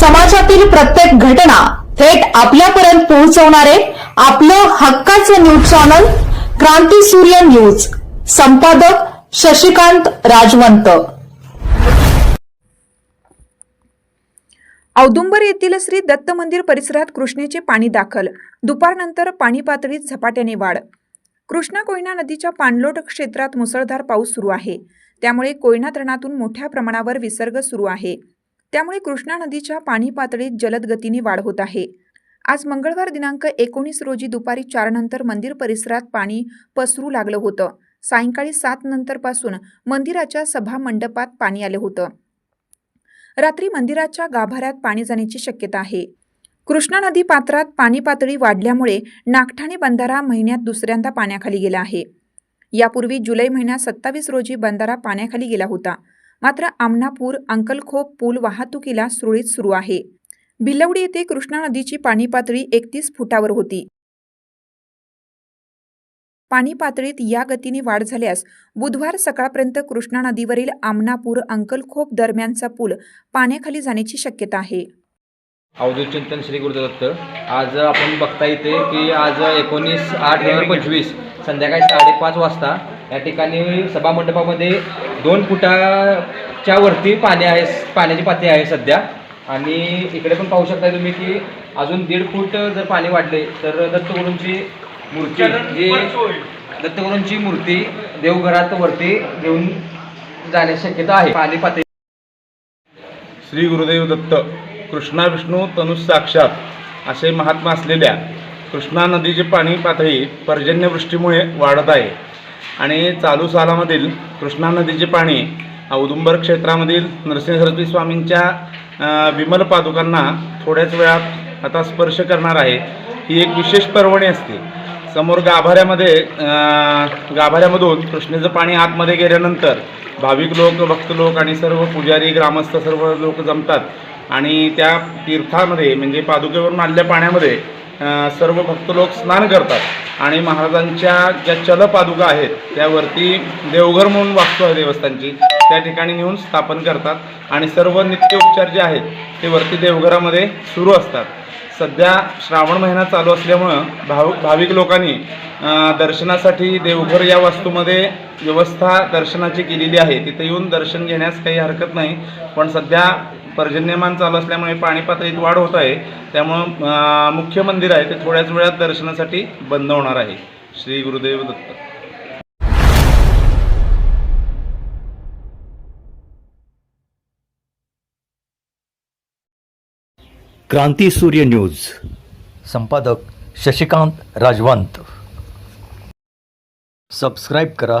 समाजातील प्रत्येक घटना थेट आपल्यापर्यंत पोहोचवणारे आपलं हक्काचं न्यूज चॅनल क्रांती सूर्य न्यूज. संपादक शशिकांत राजवंत. औदुंबर येथील श्री दत्त मंदिर परिसरात कृष्णेचे पाणी दाखल. दुपारनंतर पाणी पातळीत झपाट्याने वाढ. कृष्णा कोयना नदीच्या पाणलोट क्षेत्रात मुसळधार पाऊस सुरू आहे. त्यामुळे कोयना धरणातून मोठ्या प्रमाणावर विसर्ग सुरू आहे. त्यामुळे कृष्णा नदीच्या पाणी पातळीत जलद गतीने वाढ होत आहे. आज मंगळवार दिनांक एकोणीस रोजी दुपारी चारनंतर मंदिर परिसरात पाणी पसरू लागलं होतं. सायंकाळी सात नंतरपासून मंदिराच्या सभा मंडपात पाणी आलं होतं. रात्री मंदिराच्या गाभाऱ्यात पाणी जाण्याची शक्यता आहे. कृष्णा नदी पात्रात पाणी पातळी वाढल्यामुळे नागठाणे बंधारा महिन्यात दुसऱ्यांदा पाण्याखाली गेला आहे. यापूर्वी जुलै महिन्यात सत्तावीस रोजी बंधारा पाण्याखाली गेला होता. मात्र आमनापूर अंकलखोप पूल वाहतुकीला सुरळीत सुरू आहे. भिलवडी येथे कृष्णा नदीची पाणी पातळी एकतीस फुटावर होती. पाणी पातळीत या गतीने वाढ झाल्यास बुधवार सकाळपर्यंत कृष्णा नदीवरील आमनापूर अंकलखोप दरम्यानचा पूल पाण्याखाली जाण्याची शक्यता आहे. अवधूत चिंतन श्री गुरुदत्त आज आपण बघता येते की आज एकोणीस आठ पंचवीस संध्याकाळी साडेपाच वाजता या ठिकाणी सभामंडपामध्ये दोन फुटाच्या वरती पाणी आहे पाण्याची पातळी आहे सध्या. आणि इकडे पण पाहू शकता तुम्ही की अजून दीड फूट जर पाणी वाढले तर दत्तगुरूंची मूर्ती जी दत्तगुरूंची मूर्ती देवघरात वरती घेऊन जाण्याची शक्यता आहे. पाणी पातळी श्री गुरुदेव दत्त कृष्णा विष्णू तनुस साक्षात असे महात्मा असलेल्या कृष्णा नदीची पाणी पातळी पर्जन्यवृष्टीमुळे वाढत आहे. आणि चालू सालामधील कृष्णा नदीचे पाणी औदुंबर क्षेत्रामधील नरसिंह सरस्वती स्वामींच्या विमल पादुकांना थोड्याच वेळात आता स्पर्श करणार आहे. ही एक विशेष पर्वणी असते. समोर गाभाऱ्यामध्ये गाभाऱ्यामधून कृष्णेचं पाणी आतमध्ये गेल्यानंतर भाविक लोक भक्त लोक आणि सर्व पुजारी ग्रामस्थ सर्व लोक जमतात. आणि त्या तीर्थामध्ये म्हणजे पादुकेवरून आणल्या पाण्यामध्ये सर्व भक्त लोक स्नान करतात. आणि महाराजांच्या ज्या चलपादुका आहेत त्यावरती देवघर म्हणून वास्तू आहे देवस्थानची त्या ठिकाणी नेऊन स्थापन करतात. आणि सर्व नित्योपचार जे आहेत ते वरती देवघरामध्ये सुरू असतात. सध्या श्रावण महिना चालू असल्यामुळं भाव भाविक लोकांनी दर्शनासाठी देवघर या वास्तूमध्ये व्यवस्था दर्शनाची केलेली आहे. तिथे येऊन दर्शन घेण्यास काही हरकत नाही. पण सध्या पर्जन्यमान चालू असल्यामुळे पाणी पातळीत वाढ होत आहे. त्यामुळं मुख्य मंदिर आहे ते थोड्याच वेळात दर्शनासाठी बंद होणार आहे. श्री गुरुदेव दत्त. क्रांती सूर्य न्यूज. संपादक शशिकांत राजवंत. सबस्क्राईब करा.